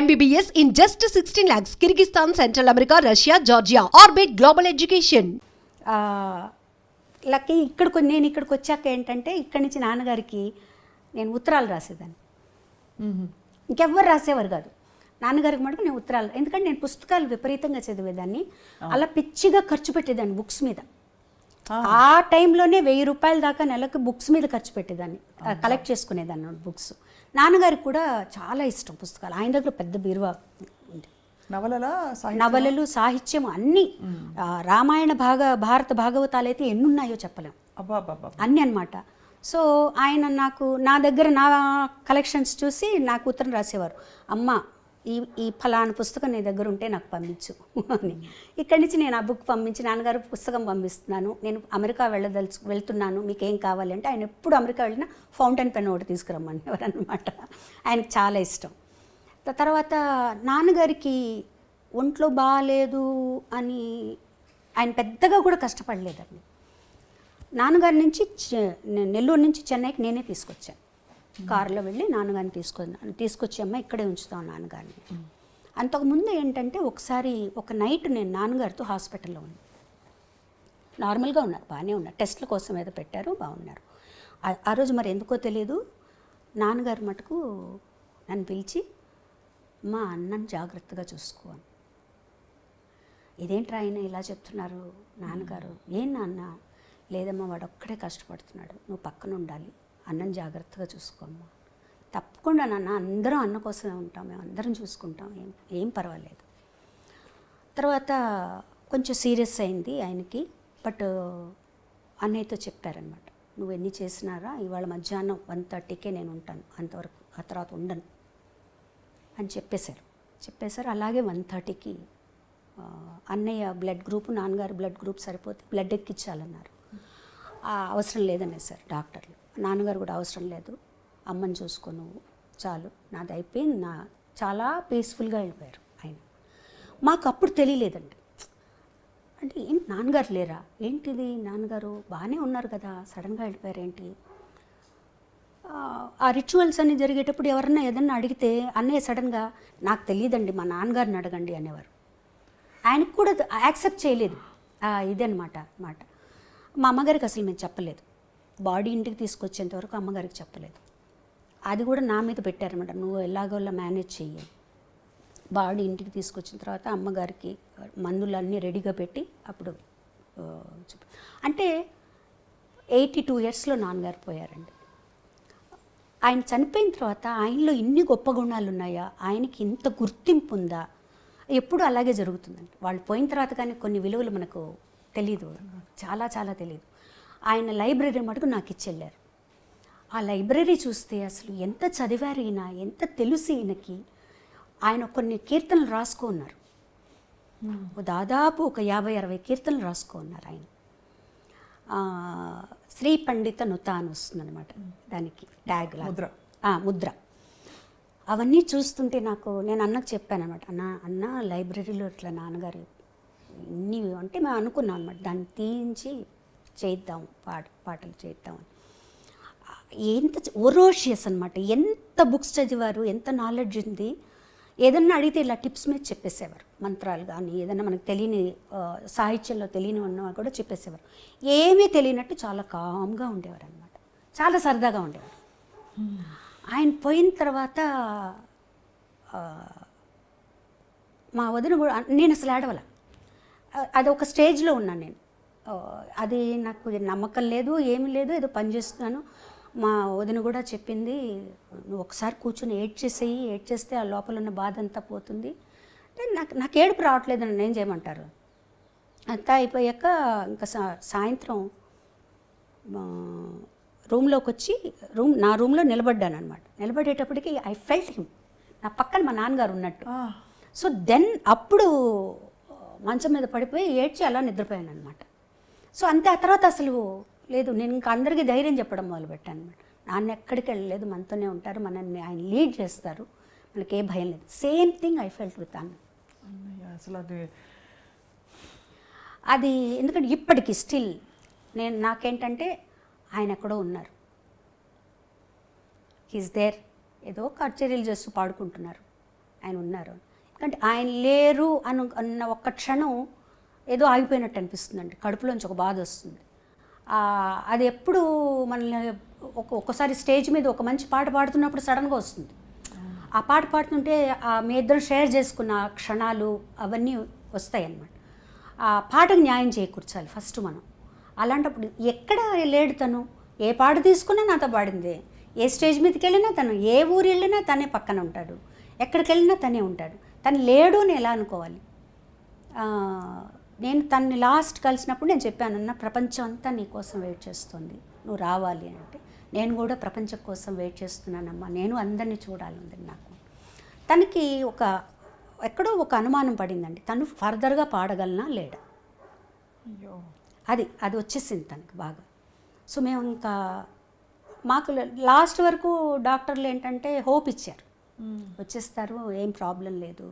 MBBS in just 16 lakhs. Kyrgyzstan, Central America, Russia, Georgia. Orbit Global Education. ఆ, lucky ఇక్కడికి నేను ఇక్కడికి వచ్చాక ఏంటంటే ఇక్కడి నుంచి నాన్నగారికి నేను ఉత్తరాలు రాసేదాన్ని. ఇంకెవ్వరు రాసేవారు కాదు. నాన్నగారికి మటుకు నేను ఉత్తరాలు ఎందుకంటే నేను పుస్తకాలు విపరీతంగా చదివేదాన్ని. అలా పిచ్చిగా ఖర్చు పెట్టేదాన్ని బుక్స్ మీద. ఆ. టైంలోనే వెయ్యి రూపాయల దాకా నెలకు బుక్స్ మీద ఖర్చు పెట్టేదాన్ని. కలెక్ట్ చేసుకునేదాన్ని బుక్స్. నాన్నగారికి కూడా చాలా ఇష్టం పుస్తకాలు. ఆయన దగ్గర పెద్ద బీరువా ఉంది. నవలల సాహిత్యం నవలలు సాహిత్యం అన్నీ రామాయణ భాగ భారత భాగవతాలు అయితే చెప్పలేం. అబ్బా అబ్బా అబ్బా. అన్నీ అనమాట సో ఆయన నాకు నా దగ్గర నా కలెక్షన్స్ చూసి నాకు ఉత్తరం రాసేవారు. అమ్మ ఈ ఈ ఫలానా పుస్తకం నీ దగ్గర ఉంటే నాకు పంపించు అని. ఇక్కడి నుంచి నేను ఆ బుక్ పంపించి నాన్నగారు పుస్తకం పంపిస్తున్నాను. నేను అమెరికా వెళ్ళదలుచు వెళ్తున్నాను. మీకు ఏం కావాలి అంటే ఆయన ఎప్పుడు అమెరికా వెళ్ళినా ఫౌంటైన్ పెన్ ఒకటి తీసుకురమ్మనేవారు అనమాట ఆయనకు చాలా ఇష్టం. తర్వాత నాన్నగారికి ఒంట్లో బాగాలేదు అని ఆయన పెద్దగా కూడా కష్టపడలేదండి. నాన్నగారి నుంచి చె- నె- నెల్లూరు నుంచి చెన్నైకి నేనే తీసుకొచ్చాను. కారులో వెళ్ళి నాన్నగారిని తీసుకొని తీసుకొచ్చి అమ్మ ఇక్కడే ఉంచుతాం నాన్నగారిని. అంతకుముందు ఏంటంటే ఒకసారి ఒక నైట్ నేను నాన్నగారితో హాస్పిటల్లో ఉన్నాను నార్మల్గా ఉన్నారు బాగానే ఉన్నారు. టెస్ట్ల కోసం ఏదో పెట్టారు బాగున్నారు. ఆ- రోజు మరి ఎందుకో తెలియదు నాన్నగారు మటుకు నన్ను పిలిచి మా అన్నని జాగ్రత్తగా చూసుకో అని. ఇదేంట్రా ఆయన ఇలా చెప్తున్నారు నాన్నగారు? ఏం నాన్న? లేదమ్మా వాడు ఒక్కడే కష్టపడుతున్నాడు. నువ్వు పక్కన ఉండాలి. అన్నం జాగ్రత్తగా చూసుకోమ్మా. తప్పకుండా నాన్న అందరం అన్న కోసమే ఉంటాం మేము అందరం చూసుకుంటాం ఏం ఏం పర్వాలేదు. తర్వాత కొంచెం సీరియస్ అయింది ఆయనకి బట్ అన్నయ్యతో చెప్పారనమాట నువ్వు ఎన్ని చేసినారా? ఇవాళ మధ్యాహ్నం వన్ థర్టీకే నేను ఉంటాను అంతవరకు ఆ తర్వాత ఉండను. అని చెప్పేశారు. చెప్పేశారు అలాగే వన్ థర్టీకి అన్నయ్య బ్లడ్ గ్రూప్ నాన్నగారు బ్లడ్ గ్రూప్ సరిపోతే బ్లడ్ ఎక్కించాలన్నారు. ఆ, అవసరం లేదనేసారు డాక్టర్లు. నాన్నగారు కూడా అవసరం లేదు. అమ్మని చూసుకో నువ్వు. చాలు. నాది అయిపోయింది. నా చాలా పీస్ఫుల్గా వెళ్ళిపోయారు ఆయన. మాకు అప్పుడు తెలియలేదండి. అంటే ఏంటి నాన్నగారు లేరా? ఏంటిది నాన్నగారు? బాగానే ఉన్నారు కదా. సడన్గా వెళ్ళిపోయారు ఏంటి ఆ- రిచువల్స్ అన్ని జరిగేటప్పుడు ఎవరన్నా ఏదన్నా అడిగితే అన్నయ్య సడన్గా నాకు తెలియదండి మా నాన్నగారిని అడగండి అనేవారు. ఆయనకు కూడా యాక్సెప్ట్ చేయలేదు. ఆ, ఇదన్నమాట మాట. మా అమ్మగారికి అసలు మేము చెప్పలేదు. బాడీ ఇంటికి తీసుకొచ్చేంత వరకు అమ్మగారికి చెప్పలేదు. అది కూడా నా మీద పెట్టారన్నమాట. నువ్వు ఎలాగోలా మేనేజ్ చెయ్యి. బాడీ ఇంటికి తీసుకొచ్చిన తర్వాత అమ్మగారికి మందులన్నీ రెడీగా పెట్టి అప్పుడు అంటే ఎయిటీ టూ ఇయర్స్లో నాన్నగారు పోయారండి. ఆయన చనిపోయిన తర్వాత ఆయనలో ఇన్ని గొప్ప గుణాలు ఉన్నాయా? ఆయనకి ఇంత గుర్తింపు ఉందా? ఎప్పుడు అలాగే జరుగుతుందండి. వాళ్ళు పోయిన తర్వాత కానీ కొన్ని విలువలు మనకు తెలియదు చాలా చాలా తెలియదు ఆయన లైబ్రరీ మటుకు నాకు ఇచ్చెళ్ళారు ఆ లైబ్రరీ చూస్తే అసలు ఎంత చదివారు ఈయన ఎంత తెలుసు ఈయనకి ఆయన కొన్ని కీర్తనలు రాసుకున్నారు దాదాపు ఒక యాభై అరవై కీర్తనలు రాసుకున్నారు ఆయన శ్రీ పండిత నుత అని వస్తుందన్నమాట దానికి ట్యాగ్. ముద్ర. ముద్ర అవన్నీ చూస్తుంటే నాకు నేను అన్నకు చెప్పాను అనమాట అన్న అన్న లైబ్రరీలో ఇట్లా నాన్నగారు ఇన్ని అంటే మేము అనుకున్నాం అనమాట దాన్ని తీయించి చేద్దాం పాట పాటలు చేద్దాం అని. ఎంత ఒరోషియస్ అనమాట ఎంత బుక్స్ చదివారు ఎంత నాలెడ్జ్ ఉంది. ఏదన్నా అడిగితే ఇలా టిప్స్ మీద చెప్పేసేవారు. మంత్రాలు కానీ ఏదన్నా మనకు తెలియని సాహిత్యంలో తెలియని ఉన్న కూడా చెప్పేసేవారు. ఏమీ తెలియనట్టు చాలా కామ్గా ఉండేవారు అనమాట చాలా సరదాగా ఉండేవారు. ఆయన పోయిన తర్వాత మా వదిన కూడా నేను అసలు ఆడవల అది ఒక స్టేజ్లో ఉన్నాను నేను. అది నాకు నమ్మకం లేదు ఏమీ లేదు ఏదో పని చేస్తున్నాను. మా వదిన కూడా చెప్పింది నువ్వు ఒకసారి కూర్చొని ఏడ్ చేసేయి ఏడ్ చేస్తే ఆ లోపల ఉన్న బాధ అంతా పోతుంది. అంటే నాకు నాకు ఏడుపు రావట్లేదు నన్ను ఏం చేయమంటారు? అంతా అయిపోయాక ఇంకా సాయంత్రం రూమ్లోకి వచ్చి రూమ్ నా రూమ్లో నిలబడ్డాను అనమాట నిలబడేటప్పటికి ఐ ఫెల్ట్ హిమ్ నా పక్కన మా నాన్నగారు ఉన్నట్టు. సో దెన్ అప్పుడు మంచం మీద పడిపోయి ఏడ్చి అలా నిద్రపోయాను అనమాట సో అంతే ఆ తర్వాత అసలు లేదు నేను ఇంకా అందరికీ ధైర్యం చెప్పడం మొదలుపెట్టాను అనమాట. నాన్న ఎక్కడికి వెళ్ళలేదు మనతోనే ఉంటారు మనల్ని ఆయన లీడ్ చేస్తారు మనకి ఏ భయం లేదు. Same thing I felt with అన్న. అసలు అది అది ఎందుకంటే ఇప్పటికి స్టిల్ నేను నాకేంటంటే ఆయన ఎక్కడో ఉన్నారు. హీస్ దేర్ ఏదో కచేరీలు చేస్తూ పాడుకుంటున్నారు. ఆయన ఉన్నారు. ఎందుకంటే ఆయన లేరు అను అన్న ఒక్క క్షణం ఏదో ఆగిపోయినట్టు అనిపిస్తుందండి. కడుపులోంచి ఒక బాధ వస్తుంది. అది ఎప్పుడు మనల్ని ఒక ఒక్కసారి స్టేజ్ మీద ఒక మంచి పాట పాడుతున్నప్పుడు సడన్గా వస్తుంది. ఆ పాట పాడుతుంటే మీ ఇద్దరు షేర్ చేసుకున్న క్షణాలు అవన్నీ వస్తాయి అన్నమాట ఆ పాటకు న్యాయం చేకూర్చాలి ఫస్ట్ మనం. అలాంటప్పుడు ఎక్కడ లేడు తను? ఏ పాట తీసుకున్నా నాతో పాడిందే. ఏ స్టేజ్ మీదకి వెళ్ళినా తను ఏ ఊరు వెళ్ళినా తనే పక్కన ఉంటాడు. ఎక్కడికి వెళ్ళినా తనే ఉంటాడు. తను లేడు అని ఎలా అనుకోవాలి? నేను తన్ని లాస్ట్ కలిసినప్పుడు నేను చెప్పాను అన్న ప్రపంచం అంతా నీ కోసం వెయిట్ చేస్తుంది. నువ్వు రావాలి అంటే నేను కూడా ప్రపంచం కోసం వెయిట్ చేస్తున్నానమ్మా. నేను అందరినీ చూడాలంది నాకు. తనకి ఒక ఎక్కడో ఒక అనుమానం పడిందండి. తను ఫర్దర్గా పాడగలనా లేడా అయ్యో. అది అది వచ్చేసింది తనకి బాగా. సో మేము ఇంకా మాకు లాస్ట్ వరకు డాక్టర్లు ఏంటంటే హోప్ ఇచ్చారు. వచ్చేస్తారు ఏం ప్రాబ్లం లేదు.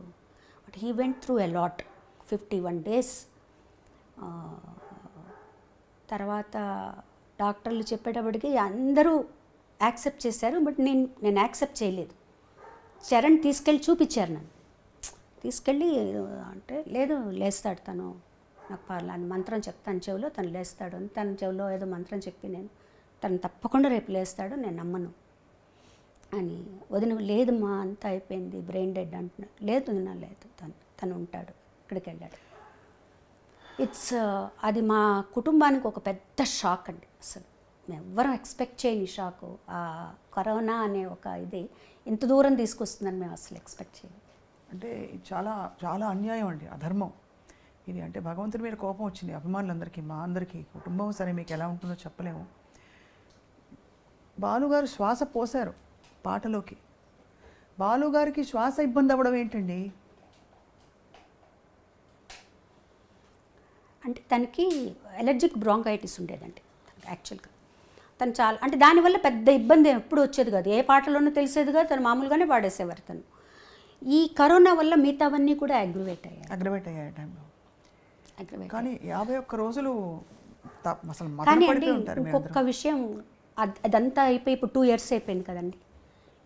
But he went through a lot fifty one days తర్వాత డాక్టర్లు చెప్పేటప్పటికి అందరూ యాక్సెప్ట్ చేశారు బట్ నేను నేను యాక్సెప్ట్ చేయలేదు. చరణ్ తీసుకెళ్ళి చూపించారు నన్ను. తీసుకెళ్ళి అంటే లేదు లేస్తాడు తను. నాకు పర్లేదు మంత్రం చెప్తాను చెవిలో తను లేస్తాడు. అని తన చెవిలో ఏదో మంత్రం చెప్పి నేను తను తప్పకుండా రేపు లేస్తాడు నేను నమ్మను. అని వదిన లేదు మా అంతా అయిపోయింది బ్రెయిన్ డెడ్ అంటున్నాడు లేదు వదిన లేదు తను తను ఉంటాడు ఇక్కడికి వెళ్ళాడు. ఇట్స్ uh, అది మా కుటుంబానికి ఒక పెద్ద షాక్ అండి. అసలు మేము ఎవ్వరం ఎక్స్పెక్ట్ చేయని షాక్ ఆ కరోనా అనే ఒక ఇది ఇంత దూరం తీసుకొస్తుందని మేము అసలు ఎక్స్పెక్ట్ చేయము అంటే చాలా చాలా అన్యాయం అండి అధర్మం. ఇది అంటే భగవంతుడి మీద కోపం వచ్చింది అభిమానులందరికీ మా అందరికీ కుటుంబం సరే మీకు ఎలా ఉంటుందో చెప్పలేము. బాలుగారు శ్వాస పోశారు పాటలోకి. బాలుగారికి శ్వాస ఇబ్బంది అవ్వడం ఏంటండి? అంటే తనకి ఎలర్జిక్ బ్రాంకైటిస్ ఉండేదండి యాక్చువల్గా తను చాలా అంటే దానివల్ల పెద్ద ఇబ్బంది ఎప్పుడు వచ్చేది కాదు. ఏ పాటలోనూ తెలిసేది కాదు తను మామూలుగానే పాడేసేవారు తను. ఈ కరోనా వల్ల మిగతావన్నీ కూడా అగ్రివేట్ అయ్యాయి. అగ్రవేట్ అయ్యే టైంలో అగ్రివేట్ కానీ యాభై ఒక్క రోజులు అసలు కానీ అండి ఇంకొక విషయం అద్- అదంతా అయిపోయి ఇప్పుడు టూ ఇయర్స్ అయిపోయింది కదండి.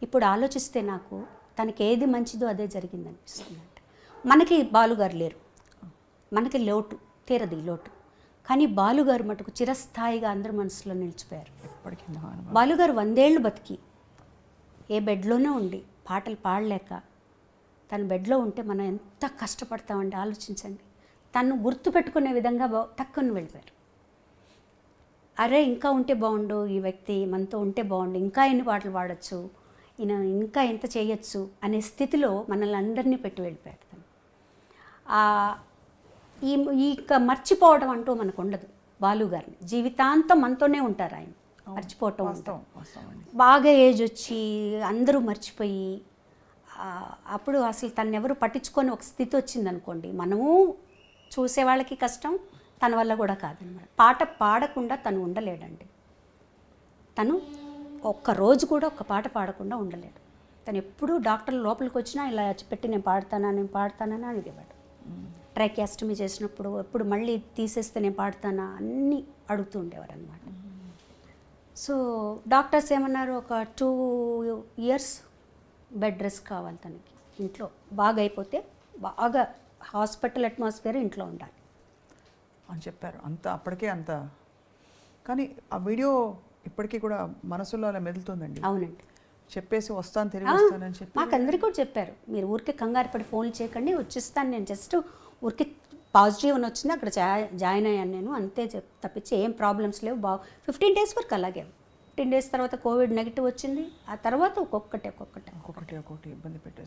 ఇప్పుడు ఆలోచిస్తే నాకు తనకి ఏది మంచిదో అదే జరిగింది అనిపిస్తుంది అంటే. మనకి బాలుగారు లేరు. మనకి లోటు. తీరది ఈ లోటు. కానీ బాలుగారు మటుకు చిరస్థాయిగా అందరి మనసులో నిలిచిపోయారు. బాలుగారు వందేళ్ళు బతికి ఏ బెడ్లోనే ఉండి పాటలు పాడలేక తన బెడ్లో ఉంటే మనం ఎంత కష్టపడతామండి ఆలోచించండి. తను గుర్తుపెట్టుకునే విధంగా బా- టక్కుని వెళ్ళిపోయారు. అరే ఇంకా ఉంటే బాగుండు ఈ వ్యక్తి మనతో ఉంటే బాగుండు ఇంకా ఎన్ని పాటలు పాడొచ్చు ఈయన ఇంకా ఎంత చేయొచ్చు అనే స్థితిలో మనల్ని అందరినీ పెట్టి వెళ్ళిపోయాడు తను. ఆ, ఈ ఈ మర్చిపోవడం అంటూ మనకు ఉండదు. బాలు గారిని. జీవితాంతం మనతోనే ఉంటారు ఆయన. మర్చిపోవటం బాగా ఏజ్ వచ్చి అందరూ మర్చిపోయి అప్పుడు అసలు తను ఎవరు పట్టించుకొని ఒక స్థితి వచ్చిందనుకోండి మనము చూసే వాళ్ళకి కష్టం తన వల్ల కూడా కాదనమాట. పాట పాడకుండా తను ఉండలేడండి. తను ఒక్క రోజు కూడా ఒక్క పాట పాడకుండా ఉండలేడు. తను ఎప్పుడూ డాక్టర్లు లోపలికి వచ్చినా ఇలా పెట్టి నేను పాడతానా నేను పాడతానని అనేవాడు. ట్రైకాస్టమీ చేసినప్పుడు ఎప్పుడు మళ్ళీ తీసేస్తే నేను పాడతానా అన్నీ అడుగుతూ ఉండేవారు అనమాట సో డాక్టర్స్ ఏమన్నారు? ఒక టూ ఇయర్స్ బెడ్ రెస్ట్ కావాలి తనకి. ఇంట్లో బాగా అయిపోతే బాగా హాస్పిటల్ అట్మాస్ఫియర్ ఇంట్లో ఉండాలి. అని చెప్పారు. అంత అప్పటికే అంత. కానీ ఆ వీడియో ఇప్పటికీ కూడా మనసులో అలా మెదులుతుందండి. అవునండి. చెప్పేసి వస్తాను తిరిగి వస్తానని చెప్పి. మాకందరికీ కూడా చెప్పారు. మీరు ఊరికే కంగారు పడి ఫోన్లు చేయకండి వచ్చేస్తాను నేను. జస్ట్ ఊరికి పాజిటివ్ అని వచ్చింది అక్కడ జా- జాయిన్ అయ్యాను నేను. అంతే చెప్ తప్పించి ఏం ప్రాబ్లమ్స్ లేవు. బాగా ఫిఫ్టీన్ డేస్ వరకు అలాగే. ఫిఫ్టీన్ డేస్ తర్వాత కోవిడ్ నెగిటివ్ వచ్చింది. ఆ తర్వాత ఒక్కొక్కటి ఒక్కొక్కటి. ఒక్కొక్కటి ఒక్కొక్కటి ఇబ్బంది పెట్టేసి.